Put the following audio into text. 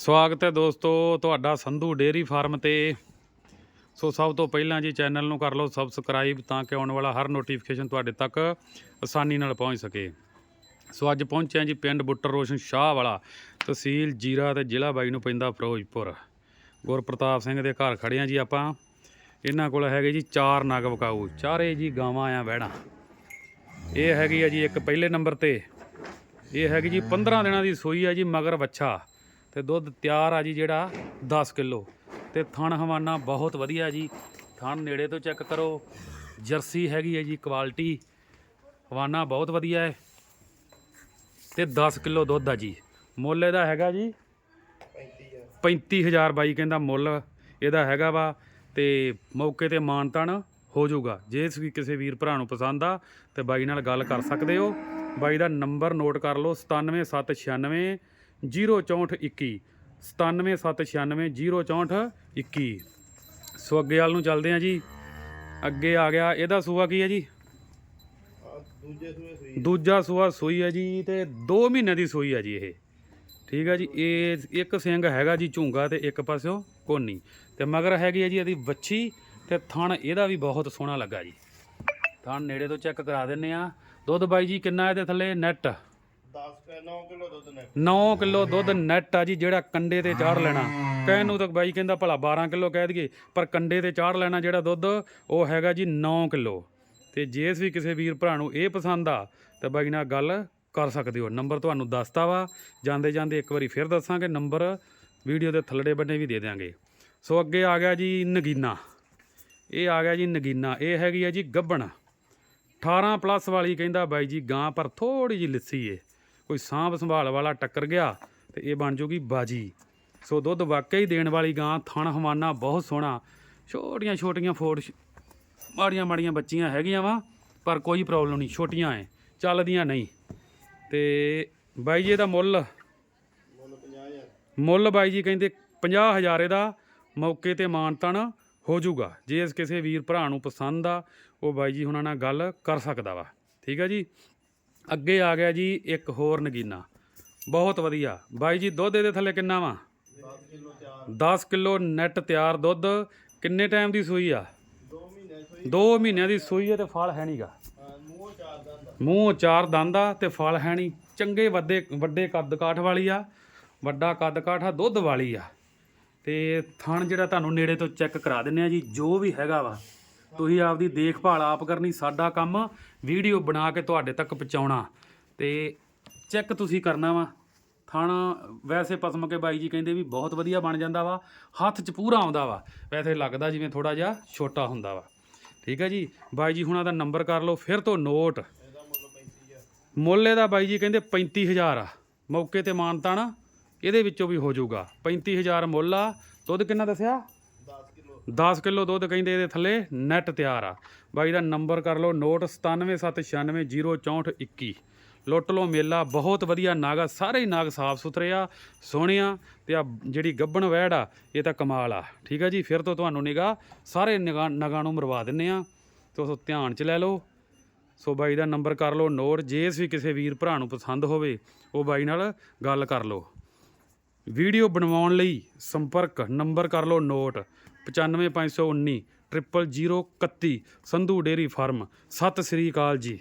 ਸਵਾਗਤ ਹੈ ਦੋਸਤੋ ਤੁਹਾਡਾ ਸੰਧੂ ਡੇਅਰੀ ਫਾਰਮ ਤੇ। ਸੋ ਸਭ ਤੋਂ ਪਹਿਲਾਂ ਜੀ ਚੈਨਲ ਨੂੰ ਕਰ ਲਓ ਸਬਸਕ੍ਰਾਈਬ ਤਾਂ ਕਿ ਆਉਣ ਵਾਲਾ ਹਰ ਨੋਟੀਫਿਕੇਸ਼ਨ ਤੁਹਾਡੇ ਤੱਕ ਆਸਾਨੀ ਨਾਲ ਪਹੁੰਚ ਸਕੇ। ਸੋ ਅੱਜ ਪਹੁੰਚਿਆ ਜੀ ਪਿੰਡ ਬੁੱਟਰ ਰੋਸ਼ਨ ਸ਼ਾਹ ਵਾਲਾ ਤਹਿਸੀਲ ਜੀਰਾ ਤੇ ਜ਼ਿਲ੍ਹਾ ਬਾਈ ਨੂੰ ਪੈਂਦਾ ਫਿਰੋਜ਼ਪੁਰ। ਗੁਰਪ੍ਰਤਾਪ ਸਿੰਘ ਦੇ ਘਰ ਖੜੇ ਆ ਜੀ ਆਪਾਂ। ਇਹਨਾਂ ਕੋਲ ਹੈਗੇ ਜੀ ਚਾਰ ਨਗ ਵਕਾਊ। ਚਾਰੇ ਜੀ ਗਾਵਾਂ ਆ ਵਹਿੜਾਂ। ਇਹ ਹੈਗੀ ਆ ਜੀ ਇੱਕ ਪਹਿਲੇ ਨੰਬਰ ਤੇ। ਇਹ ਹੈਗੀ ਜੀ 15 ਦਿਨਾਂ ਦੀ ਸੂਈ ਆ ਜੀ ਮਗਰ ਵੱਛਾ। ਤੇ ਦੁੱਧ ਤਿਆਰ ਆ ਜੀ ਜਿਹੜਾ 10 ਕਿਲੋ। ਤੇ ਥਣ ਹਵਾਨਾ ਬਹੁਤ ਵਧੀਆ ਜੀ। ਥਣ ਨੇੜੇ ਤੋਂ ਚੈੱਕ ਕਰੋ। ਜਰਸੀ ਹੈਗੀ ਹੈ ਜੀ, ਕੁਆਲਿਟੀ। ਹਵਾਨਾ ਬਹੁਤ ਵਧੀਆ ਹੈ। ਤੇ 10 ਕਿਲੋ ਦੁੱਧ ਆ ਜੀ। ਮੁੱਲ ਇਹਦਾ ਹੈਗਾ ਜੀ 35000 ਬਾਈ ਕਹਿੰਦਾ ਮੁੱਲ ਇਹਦਾ ਹੈਗਾ ਵਾ। ਤੇ ਮੌਕੇ ਤੇ ਮਾਨਤਨ ਹੋ ਜਾਊਗਾ। ਜੇ ਇਸ ਕਿਸੇ ਵੀਰ ਭਰਾ ਨੂੰ ਪਸੰਦ ਆ ਤੇ ਬਾਈ ਨਾਲ ਗੱਲ ਕਰ ਸਕਦੇ ਹੋ। ਬਾਈ ਦਾ ਨੰਬਰ ਨੋਟ ਕਰ ਲਓ 97796 06421 97796 ਸੋ ਅੱਗੇ ਵਾਲ ਨੂੰ ਚੱਲਦੇ ਆ ਜੀ। ਅੱਗੇ ਆ ਗਿਆ, ਇਹਦਾ ਸੂਆ ਕੀ ਹੈ ਜੀ? ਦੂਜਾ ਸੂਆ ਸੂਈ ਹੈ ਜੀ ਤੇ 2 ਮਹੀਨੇ ਦੀ ਸੂਈ ਹੈ ਜੀ ਇਹ। ਠੀਕ ਹੈ ਜੀ, ਇਹ ਇੱਕ ਸਿੰਘ ਹੈਗਾ ਜੀ ਝੂੰਗਾ ਤੇ ਇੱਕ ਪਾਸਿਓ ਕੋਨੀ। ਤੇ ਮਗਰ ਹੈਗੀ ਹੈ ਜੀ ਇਹਦੀ ਵੱਛੀ ਤੇ ਥਣ ਇਹਦਾ ਵੀ ਬਹੁਤ ਸੋਹਣਾ ਲੱਗਾ ਜੀ। ਥਣ ਨੇੜੇ ਤੋਂ ਚੈੱਕ ਕਰਾ ਦਿੰਨੇ ਆ ਦੁੱਧ ਬਾਈ ਜੀ, ਕਿੰਨਾ ਇਹਦੇ ਥੱਲੇ? ਨੈਟ। 10 ਕੇ 9 ਕਿਲੋ ਦੁੱਧ ਨੇ 9 ਕਿਲੋ ਦੁੱਧ ਨੈਟ ਆ ਜੀ, ਜਿਹੜਾ ਕੰਡੇ ਤੇ ਚਾੜ ਲੈਣਾ। ਕਹਿਣ ਨੂੰ ਤਾਂ ਬਾਈ ਕਹਿੰਦਾ ਭਲਾ 12 ਕਿਲੋ ਕਹਿ ਦਈਏ, ਪਰ ਕੰਡੇ ਤੇ ਚਾੜ ਲੈਣਾ ਜਿਹੜਾ ਦੁੱਧ, ਉਹ ਹੈਗਾ ਜੀ 9 ਕਿਲੋ। ਤੇ ਜੇ ਵੀ ਕਿਸੇ ਵੀਰ ਭਰਾ ਨੂੰ ਇਹ ਪਸੰਦ ਆ, ਤਾਂ ਬਾਈ ਨਾਲ ਗੱਲ ਕਰ ਸਕਦੇ ਹੋ। ਨੰਬਰ ਤੁਹਾਨੂੰ ਦੱਸਤਾ ਵਾ। ਜਾਂਦੇ ਜਾਂਦੇ ਇੱਕ ਵਾਰੀ ਫਿਰ ਦੱਸਾਂਗੇ ਨੰਬਰ। ਵੀਡੀਓ ਦੇ ਥੱਲੜੇ ਬੰਨੇ ਵੀ ਦੇ ਦਿਆਂਗੇ। ਸੋ ਅੱਗੇ ਆ ਗਿਆ ਜੀ ਨਗੀਨਾ। ਇਹ ਆ ਗਿਆ ਜੀ ਨਗੀਨਾ। ਇਹ ਹੈਗੀ ਆ ਜੀ ਗੱਬਣ। 18 ਪਲੱਸ ਵਾਲੀ ਕਹਿੰਦਾ ਬਾਈ ਜੀ, ਗਾਂ ਪਰ ਥੋੜੀ ਜੀ ਲਿੱਸੀ ਏ। ਕੋਈ ਸਾਂਭ ਸੰਭਾਲ ਵਾਲਾ ਟੱਕਰ ਗਿਆ ਤੇ ਇਹ ਬਣ ਜੂਗੀ ਬਾਜੀ। ਸੋ ਦੁੱਧ ਵਾਕਈ ਦੇਣ ਵਾਲੀ ਗਾਂ, ਥਣ ਹਵਾਨਾ ਬਹੁਤ ਸੋਹਣਾ। ਛੋਟੀਆਂ ਛੋਟੀਆਂ ਫੋੜ ਮਾੜੀਆਂ ਮਾੜੀਆਂ ਬੱਚੀਆਂ ਹੈਗੀਆਂ ਵਾ, ਪਰ ਕੋਈ ਪ੍ਰੋਬਲਮ ਨਹੀਂ, ਛੋਟੀਆਂ ਐ, ਚੱਲਦੀਆਂ ਨਹੀਂ। ਤੇ ਬਾਈ ਜੀ ਇਹਦਾ ਮੁੱਲ? ਮੁੱਲ 50000 ਮੁੱਲ ਬਾਈ ਜੀ ਕਹਿੰਦੇ 50000 ਇਹਦਾ, ਮੌਕੇ ਤੇ ਮਾਨਤਨ ਹੋ ਜਾਊਗਾ ਜੇ ਇਸ ਕਿਸੇ ਵੀਰ ਭਰਾ ਨੂੰ ਪਸੰਦ ਆ, ਉਹ ਬਾਈ ਜੀ ਹੁਣਾਂ ਨਾਲ ਗੱਲ ਕਰ ਸਕਦਾ ਵਾ। ਠੀਕ ਆ ਜੀ? ਅੱਗੇ ਆ ਗਿਆ ਜੀ ਇੱਕ ਹੋਰ ਨਗੀਨਾ। ਬਹੁਤ ਵਧੀਆ। ਬਾਈ ਜੀ ਦੁੱਧ ਇਹਦੇ ਥੱਲੇ ਕਿੰਨਾ ਵਾ? 10 ਕਿਲੋ ਤਿਆਰ 10 ਕਿਲੋ ਨੈਟ ਤਿਆਰ ਦੁੱਧ। ਕਿੰਨੇ ਟਾਈਮ ਦੀ ਸੂਈ ਆ? 2 ਮਹੀਨੇ ਸੂਈ 2 ਮਹੀਨਿਆਂ ਦੀ ਸੂਈ ਹੈ ਤੇ ਫਲ ਹੈ ਨਹੀਂਗਾ ਹਾਂ, ਮੂੰਹ ਚਾਰ ਦੰਦ ਮੂੰਹ ਚਾਰ ਦੰਦ ਆ ਤੇ ਫਲ ਹੈ ਨਹੀਂ ਚੰਗੇ ਵੱਡੇ ਵੱਡੇ ਕੱਦ ਕਾਠ ਵਾਲੀ ਆ ਵੱਡਾ ਕੱਦ ਕਾਠ ਆ ਦੁੱਧ ਵਾਲੀ ਆ। ਤੇ ਥਣ ਜਿਹੜਾ ਤੁਹਾਨੂੰ ਨੇੜੇ ਤੋਂ ਚੈੱਕ ਕਰਾ ਦਿੰਨੇ ਆ ਜੀ ਜੋ ਵੀ ਹੈਗਾ ਵਾ। ਤੁਸੀਂ ਆਪਦੀ ਦੇਖਭਾਲ ਆਪ ਕਰਨੀ, ਸਾਡਾ ਕੰਮ ਵੀਡੀਓ ਬਣਾ ਕੇ ਤੁਹਾਡੇ ਤੱਕ ਪਹੁੰਚਾਉਣਾ। ਤੇ ਚੈੱਕ ਤੁਸੀਂ ਕਰਨਾ ਵਾ। ਥਣ ਵੈਸੇ ਪਸਮ ਕੇ ਬਾਈ ਜੀ ਕਹਿੰਦੇ ਵੀ ਬਹੁਤ ਵਧੀਆ ਬਣ ਜਾਂਦਾ ਵਾ, ਹੱਥ 'ਚ ਪੂਰਾ ਆਉਂਦਾ ਵਾ। ਵੈਸੇ ਲੱਗਦਾ ਜਿਵੇਂ ਥੋੜਾ ਜਿਹਾ ਛੋਟਾ ਹੁੰਦਾ ਵਾ। ਠੀਕ ਹੈ ਜੀ? ਬਾਈ ਜੀ ਹੁਣਾਂ ਦਾ ਨੰਬਰ ਕਰ ਲਓ, ਫਿਰ ਤੋਂ ਨੋਟ। ਮੁੱਲ ਇਹਦਾ ਬਾਈ ਜੀ ਕਹਿੰਦੇ 35000 ਆ। ਮੌਕੇ ਤੇ ਮਾਨਤਾ ਨਾ, ਇਹਦੇ ਵਿੱਚੋਂ ਵੀ ਹੋ ਜਾਊਗਾ। 35000 ਮੁੱਲ ਆ। ਦੁੱਧ ਕਿੰਨਾ ਦੱਸਿਆ? 10 ਕਿਲੋ ਦੁੱਧ ਕਹਿੰਦੇ ਇਹਦੇ ਥੱਲੇ ਨੈਟ ਤਿਆਰ ਆ। ਬਾਈ ਦਾ ਨੰਬਰ ਕਰ ਲਓ, ਨੋਟ 9776906421 ਲੁੱਟ ਲਓ ਮੇਲਾ, ਬਹੁਤ ਵਧੀਆ ਨਾਗ ਆ, ਸਾਰੇ ਹੀ ਨਾਗ ਸਾਫ਼ ਸੁਥਰੇ ਆ, ਸੋਹਣੇ ਆ, ਤੇ ਆ ਜਿਹੜੀ ਗੱਬਣ ਵਹਿੜ ਆ, ਇਹ ਤਾਂ ਕਮਾਲ ਆ। ਠੀਕ ਆ ਜੀ, ਫਿਰ ਤੋਂ ਤੁਹਾਨੂੰ ਨਿਗਾ ਸਾਰੇ ਨਿਗਾਹ ਨਗਾਂ ਨੂੰ ਮਰਵਾ ਦਿੰਨੇ ਆ। ਤੋ ਸੋ ਧਿਆਨ ਚ ਲੈ ਲਓ। ਸੋ ਬਾਈ ਦਾ ਨੰਬਰ ਕਰ ਲਓ, ਨੋਟ, ਜੇ ਵੀ ਕਿਸੇ ਵੀਰ ਭਰਾ ਨੂੰ ਪਸੰਦ ਹੋਵੇ, ਉਹ ਬਾਈ ਨਾਲ ਗੱਲ ਕਰ ਲਓ। ਵੀਡੀਓ ਬਣਵਾਉਣ ਲਈ ਸੰਪਰਕ ਨੰਬਰ ਕਰ ਲਓ note 95519 0031 Sandhu dairy farm. Sat Sri ਅਕਾਲ ਜੀ।